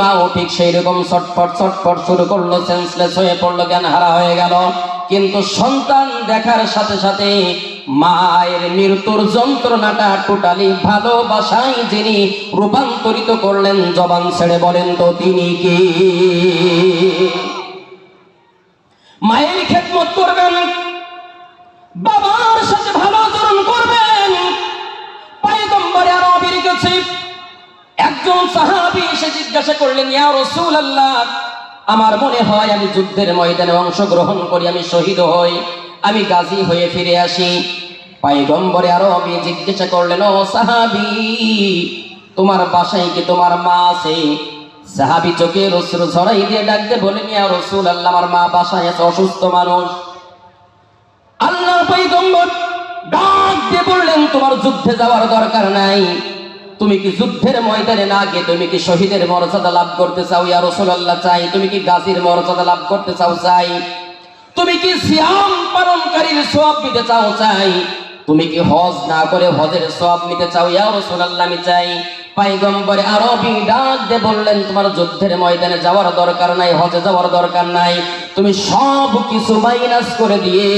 মাও ঠিক সেই রকম ছটফট ছটফট শুরু করল সেন্সলেস হয়ে পড়ল জ্ঞান হারা হয়ে গেল। কিন্তু সন্তান দেখার সাথে সাথে মায়ের মৃত্যুর যন্ত্রণাটা টোটালি যিনি রূপান্তরিত করলেন, জবান ছেড়ে বলেন, তো তিনি কি? মায়ের খেদমত করবেন। বাবার একজন সাহাবি এসে জিজ্ঞাসা করলেন, ইয়া রাসূলুল্লাহ, আমার মনে হয় আমি যুদ্ধের ময়দানে অংশগ্রহণ করি, আমি শহীদ হই, আমি গাজী হয়ে ফিরে আসি। পাইগম্বরে আরবি জিজ্ঞাসা করলেন, ও সাহাবি, তোমার বাসায় কি তোমার মা আছে? সাহাবি চোখে রসুল ঝরাই দিয়ে ডাকতে বলেন ইয়া রসুল আল্লাহ আমার মা বাসায় আছে, অসুস্থ মানুষ। আল্লাহর পৈগম্বর ডাক দিয়ে বললেন, তোমার যুদ্ধে যাওয়ার দরকার নাই। তুমি কি যুদ্ধের ময়দানে না গিয়ে তুমি কি শহীদের মর্যাদা লাভ করতে চাও? ইয়া রাসূলুল্লাহ, চাই। তুমি কি গাজীর মর্যাদা লাভ করতে চাও? চাই। তুমি কি সিয়াম পালনকারীর সওয়াব নিতে চাও? চাই। তুমি কি হজ না করে হজের সওয়াব নিতে চাও? ইয়া রাসূলুল্লাহ, আমি চাই। পাইগম্বরে আরবি ডাক দিয়ে বললেন, তোমার যুদ্ধের ময়দানে যাওয়ার দরকার নাই, হজে যাওয়ার দরকার নাই। তুমি সব কিছু মাইনাস করে দিয়ে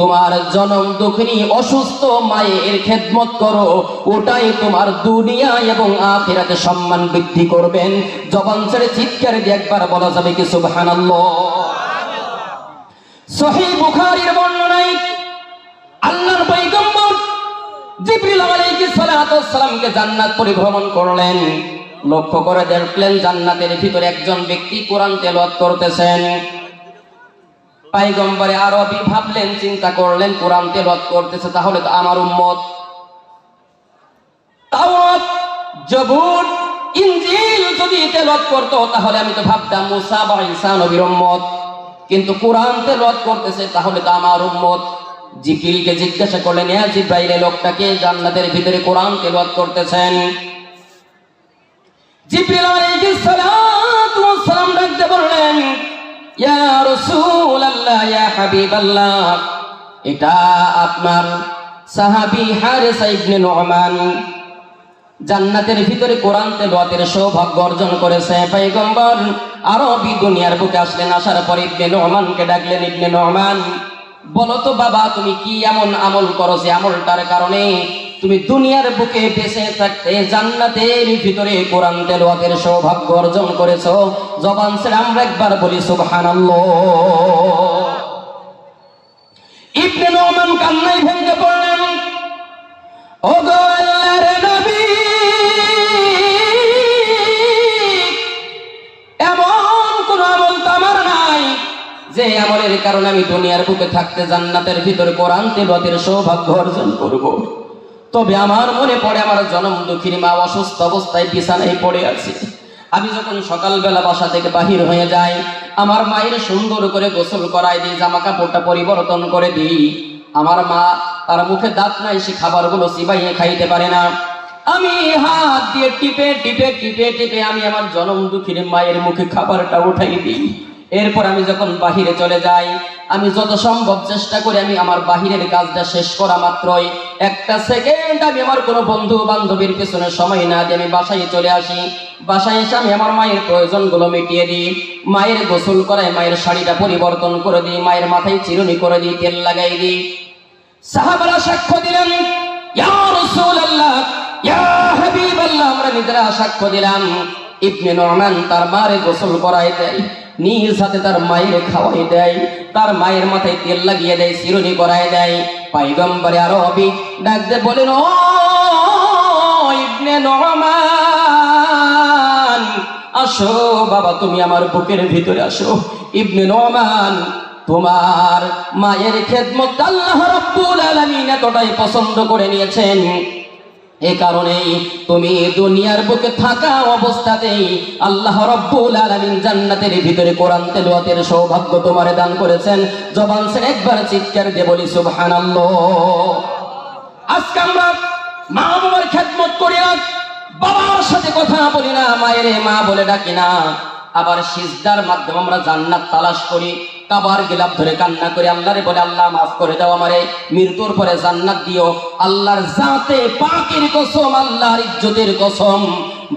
তোমার জনম দুঃখিনী, অসুস্থ মায়ের খেদমত করো। ওটাই তোমার দুনিয়া এবং আখিরাতে সম্মান বৃদ্ধি করবেন। জবান ছেড়ে চিৎকার দিয়ে একবার বলা যাবে কি, সুবহানাল্লাহ। সহিহ বুখারীর বর্ণনায় আল্লাহর জান্নাত পরিভ্রমণ করলেন। লক্ষ্য করে দেখলেন জান্নাতের ভিতরে একজন ব্যক্তি কোরআন তেলাওয়াত করতেছেন। পাইগম্বরে আরবি ভাবলেন, চিন্তা করলেন, কোরআন তেলাওয়াত করতেছে তাহলে তো আমার উম্মত। যদি তাহলে আমি তো ভাবতাম কিন্তু কোরআন তেলাওয়াত করতেছে তাহলে তো আমার উম্মত। জিকিলকে জিজ্ঞাসা করলেন ইয়া জিব্রাইল লোকটাকে জান্নাতের ভিতরে কোরআন তেলাওয়াত করতেছেন। জিব্রাইল আলাইহিস সালাতু ওয়াস সালাম ডাকতে বললেন, ইয়া রাসূলুল্লাহ, ইয়া হাবিবাল্লাহ, এটা আপনার সাহাবী হারিসা ইবনে নু'মান জান্নাতের ভিতরে কোরআন তেলাওয়াতের সৌভাগ্য অর্জন করেছে। পয়গম্বর আরবি দুনিয়ার বুকে আসলেন, আসার পর ইবনে নু'মানকে ডাকলেন, ইবনে নু'মান বলো তো বাবা, তুমি কি এমন আমল করো যে আমলটার কারণে তুমি দুনিয়ার বুকে বেঁচে থাকতে জান্নাতের ভিতরে কোরআন তেলাওয়াতের সৌভাগ্য অর্জন করেছ? জবান ছেড়ে আমরা একবার বলি, সুবহানাল্লাহ। ইবনে নু'মান কান্নায় ভেঙে পড়লেন। ও যে আমলের কারণে আমি দুনিয়ার বুকে থাকতে জান্নাতের ভিতরে কোরআন তেলাওয়াতের সৌভাগ্য অর্জন করব। তবে আমার মনে পড়ে আমার জনম দুঃখিনী মা অসুস্থ অবস্থায় বিছানায় পড়ে আছে। আমি যখন সকালবেলা বাসা থেকে বাহির হয়ে যাই, আমার মায়ের সুন্দর করে গোসল করাই দিই জামা কাপড়টা পরিবর্তন করে দিই। আমার মা তার মুখে দাঁত নাই, সে খাবারগুলো চিবাইয়ে খাইতে পারে না। আমি হাত দিয়ে টিপে টিপে টিপে টিপে আমি আমার জনম দুঃখীর মায়ের মুখে খাবারটা উঠাই দিই। এরপর আমি যখন বাহিরে চলে যাই, আমি যত সম্ভব চেষ্টা করি আমি আমার বাহিরের কাজটা শেষ করা মাত্রই। একটা সেকেন্ড আমি আমার কোনো বন্ধু বান্ধবীর পেছনে সময় না দিয়ে আমি বাসায় চলে আসি। বাসায় এসে আমি আমার মায়ের প্রয়োজনগুলো মিটিয়ে দিই। মায়ের গোসল করায় মায়ের শাড়িটা পরিবর্তন করে দিই, মায়ের মাথায় চিরুনি করে দিই, তেল লাগাই দিই। সাহাবারা সাক্ষ্য দিলেন আমরা নিজেরা সাক্ষ্য দিলাম। ইবনে নু'মান তার মারে গোসল করাই দেয়। নিজ সাথে তার মায়ের খাওয়াই দেয়। তার মায়ের মাথায় তেল লাগিয়ে দেয় চিরুনি করাই দেয়। পাইগম্বরে আরবি ডাক দিয়ে বলেন, ও ইবনে নু'মান, আসো বাবা, তুমি আমার বুকের ভিতরে আসো। ইবনে নোমান, তোমার মায়ের খেদমত আল্লাহ রব্বুল আলামিন এতটাই পছন্দ করে নিয়েছেন। এ কারণেই তুমি দুনিয়ার বুকে থাকা অবস্থাতেই আল্লাহ রব্বুল আলামিন জান্নাতের ভিতরে কোরআন তেলাওয়াতের সৌভাগ্য তোমারে দান করেছেন। জবান ছেড়ে একবার চিৎকার দিয়ে বলি, সুবহানাল্লাহ। আজকে আমরা মা বাবার খেদমত করি না বাবার সাথে কথা বলি না, মায়ের মা বলে ডাকি না। আবার সিজদার মাধ্যমে আমরা জান্নাত তালাশ করি। কাবার গিলাপ ধরে কান্না করে আল্লাহরে বলে, আল্লাহ মাফ করে দাও আমারে, মৃত্যুর পরে জান্নাত দিও। আল্লাহর জাতে পাকের কসম, আল্লাহর ইজ্জতের কসম।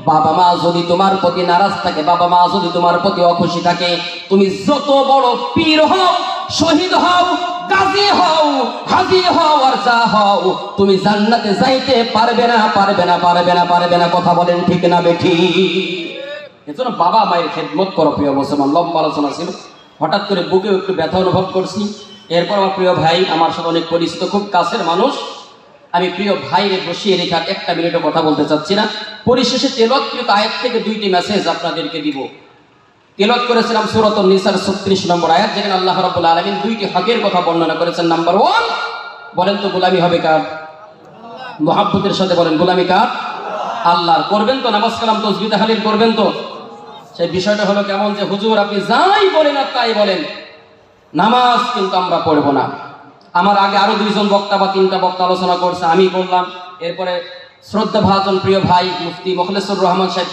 বাবা মা যদি তোমার প্রতি নারাজ থাকে, বাবা মা যদি তোমার প্রতি অখুশি থাকে, তুমি যত বড় পীর হও, শহীদ হও, গাজী হও, হাজি হও আর যা হও, তুমি জান্নাতে যাইতে পারবে না পারবে না পারবে না পারবে না। কথা বলেন ঠিক না বেঠি এজন্য বাবা মায়ের খেদমত করো, প্রিয় মুসলমান। লম্বা আলোচনা ছিল। হঠাৎ করে বুকে একটু ব্যথা অনুভব করছি। এরপর আমার প্রিয় ভাই আমার সাথে অনেক পরিচিত, খুব কাছের মানুষ। আমি প্রিয় ভাইরে বসিয়ে রেখে আর একটা মিনিটও কথা বলতে চাচ্ছি না। পরিশেষে তেলৎকৃত আয়াত থেকে দুইটি মেসেজ আপনাদেরকে দিব। তেলত করেছিলাম সুরত নিসার ছত্রিশ নম্বর আয়াত, যেখানে আল্লাহ রাবুল আলমিন দুইটি হকের কথা বর্ণনা করেছেন। নাম্বার ওয়ান, বলেন তো গোলামি হবে কার? মোহাব্বতের সাথে বলেন, গোলামি কার? আল্লাহর। করবেন তো, নামাজ কালাম তসবি করবেন তো? সেই বিষয়টা হলো কেমন যে, হুজুর, আপনি যাই বলেন আর তাই বলেন। নামাজ কিন্তু আমরা পড়ব না। আমার আগে আরও দুইজন বক্তা বা তিনটা বক্তা আলোচনা করছে, আমি বললাম। এরপরে শ্রদ্ধা ভাজন প্রিয় ভাই মুফতি মখলেশ্বর রহমান সাহেব